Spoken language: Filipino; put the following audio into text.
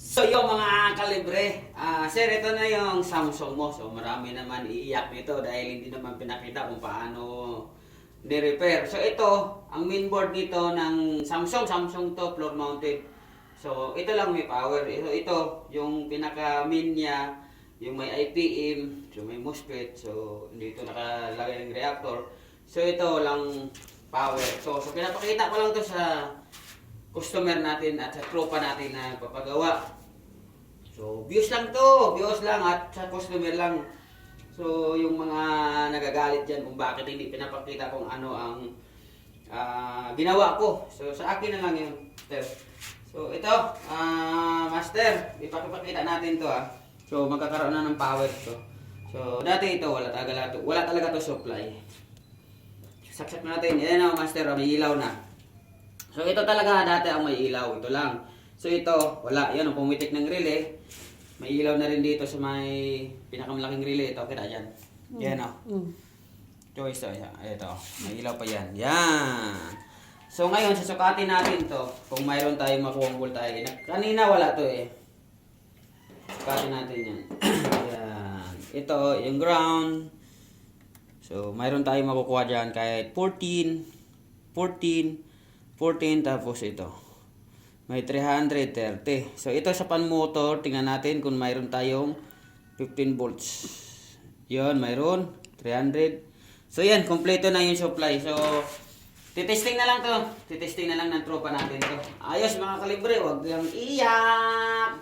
So yung mga kalibre, ah sir, ito na yung Samsung mo. So marami naman iiyak nito dahil hindi naman pinakita kung paano ni-repair. So ito, ang mainboard nito ng Samsung, Samsung to floor mounted. So ito lang may power. Ito, ito yung pinaka main niya, yung may IPM, so may MOSFET, so dito nakalagay ng reactor. So ito lang power. So, so pinapakita ko lang to sa customer natin at sa tropa natin na papagawa. So, views lang to, views lang at sa customer lang. So, yung mga nagagalit dyan kung bakit hindi pinapakita kung ano ang ah, ginawa ko. So, sa akin na lang yun, master. So, ito, ah, master, ipapakita natin to ah. So, magkakaroon na ng power to. So, dati ito, wala talaga, wala talaga to supply. Saksak natin, yan na master, oh, may ilaw na. So ito talaga dati ang may ilaw, ito lang. So ito, wala, yan ang pumitik ng relay. May ilaw na rin dito sa may pinakamalaking relay, ito, kita dyan. Yan o. Mm. Choice o, yan. ito, may ilaw pa yan. Yan. So ngayon, susukatin natin to kung mayroon tayong makuha voltage. Kanina wala to eh. Sukatin natin yan. yan. Ito, yung ground. So, mayroon tayong makukuha dyan kahit 14, 14, 14 tapos ito. May 330. So, ito sa pan motor, tingnan natin kung mayroon tayong 15 volts. Yun, mayroon. 300. So, yan, kompleto na yung supply. So, titesting na lang to. Titesting na lang ng tropa natin to. Ayos mga kalibre, wag yung iyak.